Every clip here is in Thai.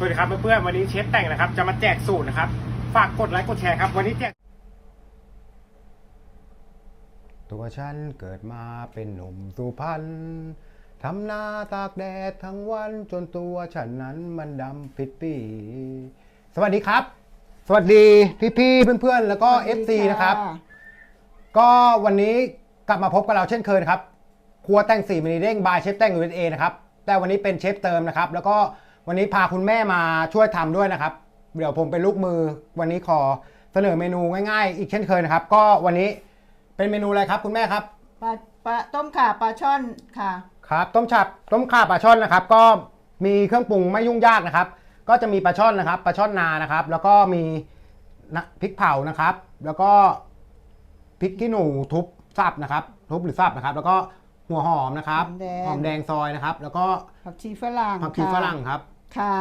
สวัสดีครับเพื่อนๆวันนี้เชฟแต่งนะครับ จะมาแจกสูตรนะครับ ฝากกดไลค์กดแชร์ครับ วันนี้แจก ตัวฉันเกิดมาเป็นหนุ่มสุพรรณทำนาตากแดดทั้งวันจนตัวฉันนั้นมันดำปิดปี สวัสดีครับ สวัสดีพี่ๆเพื่อนๆ แล้วก็ FC นะครับ ก็วันนี้กลับมาพบกับเราเช่นเคยนะครับ ครัวแต่งสีมินิเด้งบายเชฟแต่ง USA นะครับ แต่วันนี้เป็นเชฟเติมนะครับ แล้วก็ วันนี้พาคุณแม่มาช่วยทำด้วยนะครับ เดี๋ยวผมเป็นลูกมือวันนี้ขอเสนอเมนูง่ายๆ อีกเช่นเคยนะครับ ก็วันนี้เป็นเมนูอะไรครับคุณแม่ครับปลาปลาต้มข่าปลาช่อนค่ะ ครับ ต้มฉับต้มข่าปลาช่อนนะครับ ก็มีเครื่องปรุงไม่ยุ่งยากนะครับ ก็จะมีปลาช่อนนะครับปลาช่อนนานะครับ แล้วก็มีนะพริกเผานะครับ แล้วก็พริกขี้หนูทุบสับนะครับ ทุบหรือสับนะครับ แล้วก็ หัวหอมนะครับหอมแดง หอมแดงซอยนะครับ แล้วก็ผักชีฝรั่งผักชีค่ะฝรั่งครับข่า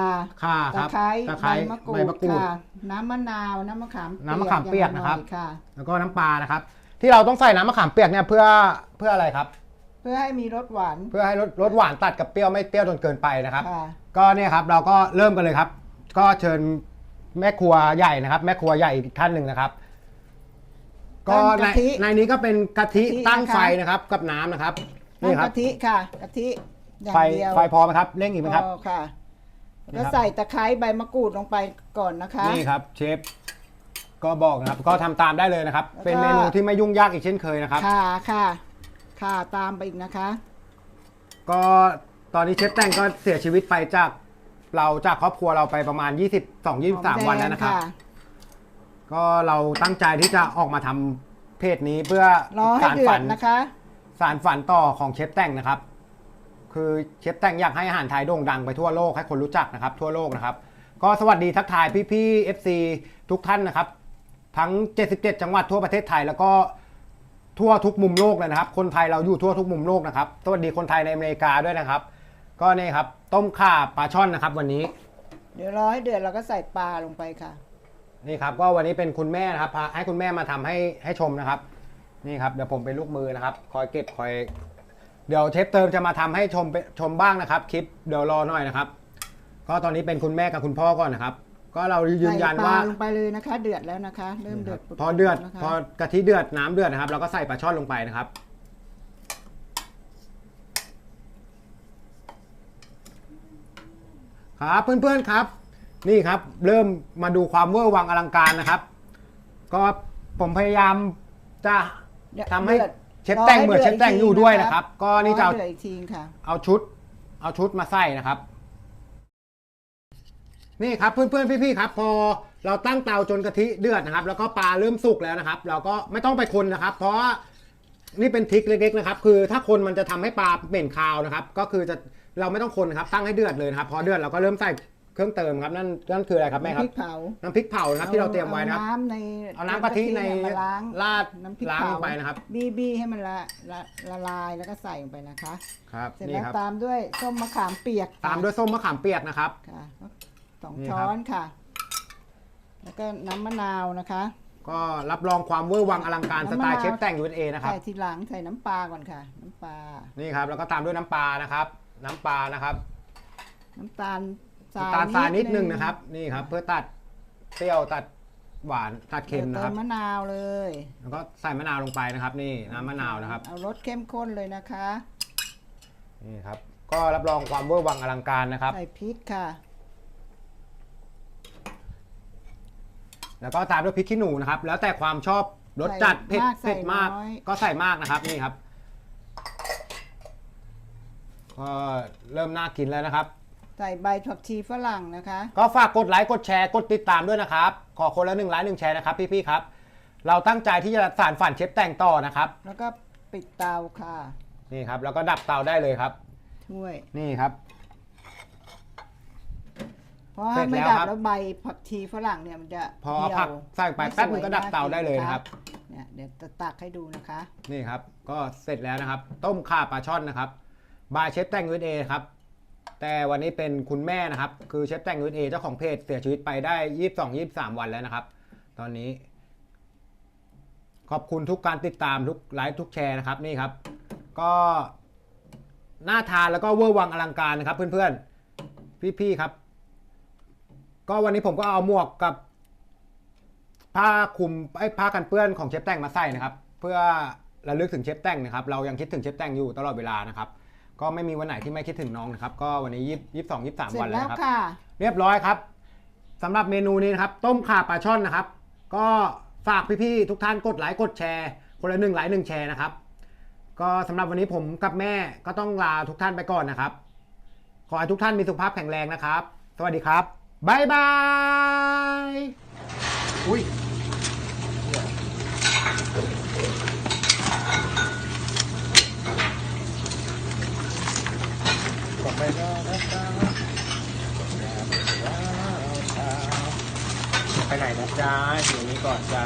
ข่าคตะรับไคร้ตะไคร้ใบมะกรูใบดมะกรูด ค่ะน้ำมะนาวน้ำมะขามน้ำมะขามเปียกนะครับ อย่างละหอยค่ะแล้วก็น้ำปลานะครับ ที่เราต้องใส่น้ำมะขามเปียกเนี่ยเพื่อเพื่ออะไรครับ เพื่อให้มีรสหวานเพื่อให้รสรสหวานตัดกับเปรี้ยวไม่เปรี้ยวจนเกินไปนะครับ ค่ะ ก็เนี่ยครับเราก็เริ่มกันเลยครับ ก็เชิญแม่ครัวใหญ่นะครับ แม่ครัวใหญ่อีกท่านหนึ่งนะครับ ก็ตั้งในกะทิในนี้ก็เป็นกะทิกะทิตั้งนะคะ ไฟนะครับกับน้ำนะครับ น้ำนี่ครักะทิค่ะกะทิอย่างไฟเดียวไฟพอไหมครับเร่งอีกไหมครับ พอค่ะ นี่แล้วครับใส่ตะไคร้ใบมะกรูดลงไปก่อนนะคะ นี่ครับเชฟก็บอกนะครับก็ทำตามได้เลยนะครับ แล้วก็ เป็นเมนูที่ไม่ยุ่งยากอีกเช่นเคยนะครับข่าค่ะข่าตามไปอีกนะคะ ก็ตอนนี้เชฟแต่งก็เสียชีวิตไปจากเราจากครอบครัวเราไปประมาณ 22-23 วันแล้วนะครับก็เราตั้งใจที่จะออกมาทำเพจนี้เพื่อรอให้สารเดือฝัดนนะคะ สารฝันต่อของเชฟแต่งนะครับ คือเชฟแต่งอยากให้อาหารไทยโด่งดังไปทั่วโลกให้คนรู้จักนะครับ ทั่วโลกนะครับ ก็สวัสดีทักทายพี่ๆ FC ทุกท่านนะครับ ทั้ง 77 จังหวัดทั่วประเทศไทยแล้วก็ทั่วทุกมุมโลกเลยนะครับ คนไทยเราอยู่ทั่วทุกมุมโลกนะครับ สวัสดีคนไทยในอเมริกาด้วยนะครับ ก็นี่ครับ ต้มข่าปลาช่อนนะครับ วันนี้ เดี๋ยวรอให้เดือดเราก็ใส่ปลาลงไปค่ะ นี่ครับ ก็วันนี้เป็นคุณแม่นะครับพาให้คุณแม่มาทำให้ให้ชมนะครับ นี่ครับเดี๋ยวผมเป็นลูกมือนะครับ คอยเก็บคอย เดี๋ยวเชฟเติมจะมาทำให้ชมไปชมบ้างนะครับ คลิปเดี๋ยวรอหน่อยนะครับ ก็ตอนนี้เป็นคุณแม่กับคุณพ่อก่อนนะครับ ก็เรายืนยันใส่ปลว่าลงไปเลยนะคะ เดือดแล้วนะคะ เริ่มเดือดพอเดือดนะคะพอกะทิเดือดน้ำเดือดนะครับ เราก็ใส่ปลาช่อนลงไปนะครับครับเพื่อนๆครับ นี่ครับเริ่มมาดูความเวอร์วังอลังการนะครับ ก็ผมพยายามจะ ทำให้ดือดเชฟแต่งเหมือนเชฟแต่งอยู่ด้วยนะครับรก็นี่จะเอาให้เดือดอีกทีค่ะ เอาชุด เอาชุดมาใส่นะครับ นี่ครับเพื่อนๆพี่ๆครับ พอเราตั้งเตาจนกะทิเดือดนะครับ แล้วก็ปลาเริ่มสุกแล้วนะครับ เราก็ไม่ต้องไปคนนะครับ เพราะว่านี่เป็นทริคเล็กๆนะครับ คือถ้าคนมันจะทำให้ปลาเหม็นคาวนะครับ ก็คือจะเราไม่ต้องคนนะครับตั้งให้เดือดเลยนะครับ พอเดือดเราก็เริ่มใส่ เครื่องเติมครับนั่นนั่นคืออะไรครับแม่คพรับริกเผาน้ำพริกเผานะครับที่เราเตรียมไว้นะครับ เอาน้ำในเอาน้ำกะทิในมาล้างราดน้ำพริกล้างเผาลงไปนะครับ บีบีให้มันละละละลายแล้วก็ใส่ลงไปนะคะ ครับเสร็จนี่แล้วครับ ตามด้วยส้มมะขามเปียกค่ะตามด้วยส้มมะขามเปียกนะครับ ค่ะสองนี่ช้ครับอนค่ะ แล้วก็น้ำมะนาวนะคะก็รับรองความเวอร์วังอลังการสไตล์เชฟแต่ง USA นะครับ ใส่ทีหลังใส่น้ำปลาก่อนค่ะ น้ำปลานี่ครับแล้วก็ตามด้วยน้ำปลานะครับ น้ำปลานะครับ น้ำตาล ทรายน้ำตาลทรายนิดนึงนะครับ นี่ครับ เพื่อตัดเปรี้ยวตัดหวานตัดเค็มดี๋ยวนะคเติรับมมะนาวเลย แล้วก็ใส่มะนาวลงไปนะครับ นี่น้ำมะนาวนะครับ เอารสเข้มข้นเลยนะคะ นี่ครับ ก็รับรองความเวอร์วังอลังการนะครับ ใส่พริกค่ะ แล้วก็ตามด้วยพริกขี้หนูนะครับ แล้วแต่ความชอบรสจัดเผ็ดใส่มากเผ็ดมากใส่น้อยก็ใส่มากนะครับนี่ครับก็เริ่มน่ากินแล้วนะครับ ใส่ใบผักชีฝรั่งนะคะ ก็ฝากกดไลค์กดแชร์กดติดตามด้วยนะครับ ขอคนละหนึ่งไลค์หนึ่งแชร์นะครับพี่ๆครับ เราตั้งใจที่จะสานฝันเชฟแต่งต่อนะครับแล้วก็ปิดเตาค่ะนี่ครับแล้วก็ดับเตาได้เลยครับ ถ้วย นี่ครับ เพราะเสร็ถ้าจไม่แล้วดับครับ แล้วใบผักชีฝรั่งเนี่ยมันจะพอเหี่ยวผักใส่ไปไม่แป๊บนึงสวยก็ดับเตาได้เลยนะครับ เนี่ยเดี๋ยวจะตักให้ดูนะคะ นี่ครับ ก็เสร็จแล้วนะครับ ต้มข่าปลาช่อนนะครับ บายเชฟแต่งยูเอครับ แต่วันนี้เป็นคุณแม่นะครับ คือเชฟแต่งยูเอเจ้าของเพจเสียชีวิตไปได้22 23วันแล้วนะครับ ตอนนี้ ขอบคุณทุกการติดตามทุกไลค์ทุกแชร์นะครับนี่ครับ ก็น่าทานแล้วก็เวอร์วังอลังการนะครับ เพื่อนๆ พี่ๆครับ ก็วันนี้ผมก็เอาหมวกกับ ผ้าคลุมไอ้ผ้ากันเปื้อนของเชฟแต่งมาใส่นะครับ เพื่อระลึกถึงเชฟแต่งนะครับ เรายังคิดถึงเชฟแต่งอยู่ตลอดเวลานะครับ ก็ไม่มีวันไหนที่ไม่คิดถึงน้องนะครับ ก็วันนี้ยี่ยี่สองยี่สามเสร็วัจนแล้แล้ววนะครับ ค่ะ เรียบร้อยครับสำหรับเมนูนี้นะครับ ต้มข่าปลาช่อนนะครับ ก็ฝากพี่ๆทุกท่านกดไลค์กดแชร์ คนละหนึ่งไลค์หนึ่งแชร์นะครับ ก็สำหรับวันนี้ผมกับแม่ก็ต้องลาทุกท่านไปก่อนนะครับ ขอให้ทุกท่านมีสุขภาพแข็งแรงนะครับ สวัสดีครับบ๊ายบายอุ้ย ไป ไหนนะจ้าอยู่นี้ก่อนจ้า